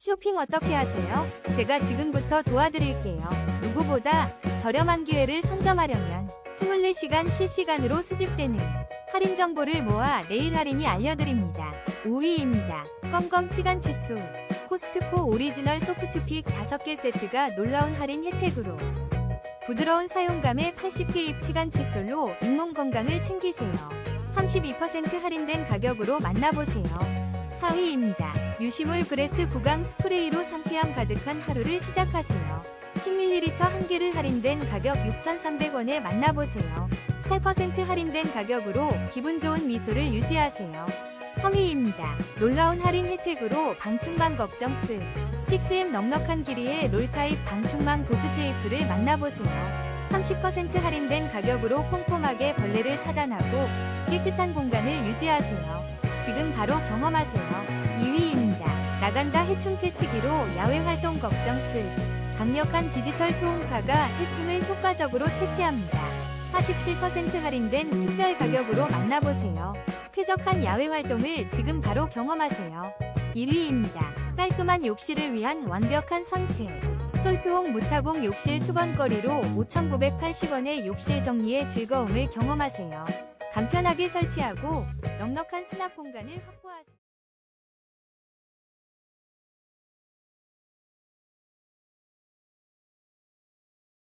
쇼핑 어떻게 하세요? 제가 지금부터 도와드릴게요. 누구보다 저렴한 기회를 선점하려면 24시간 실시간으로 수집되는 할인 정보를 모아 내일 할인이 알려드립니다. 5위입니다. 껌껌 치간 칫솔. 코스트코 오리지널 소프트픽 5개 세트가 놀라운 할인 혜택으로 부드러운 사용감의 80개 입 치간 칫솔로 잇몸 건강을 챙기세요. 32% 할인된 가격으로 만나보세요. 4위입니다. 유시물 브레스 구강 스프레이로 상쾌함 가득한 하루를 시작하세요. 10ml 한 개를 할인된 가격 6,300원에 만나보세요. 8% 할인된 가격으로 기분 좋은 미소를 유지하세요. 3위입니다. 놀라운 할인 혜택으로 방충망 걱정 끝. 6M 넉넉한 길이의 롤타입 방충망 보수 테이프를 만나보세요. 30% 할인된 가격으로 꼼꼼하게 벌레를 차단하고 깨끗한 공간을 유지하세요. 지금 바로 경험하세요. 2위입니다. 나간다 해충 퇴치기로 야외 활동 걱정 끝. 강력한 디지털 초음파가 해충을 효과적으로 퇴치합니다. 47% 할인된 특별 가격으로 만나보세요. 쾌적한 야외 활동을 지금 바로 경험하세요. 1위입니다. 깔끔한 욕실을 위한 완벽한 선택. 솔트홍 무타공 욕실 수건거리로 5,980원의 욕실 정리의 즐거움을 경험하세요. 간편하게 설치하고 넉넉한 수납 공간을 확보하세요.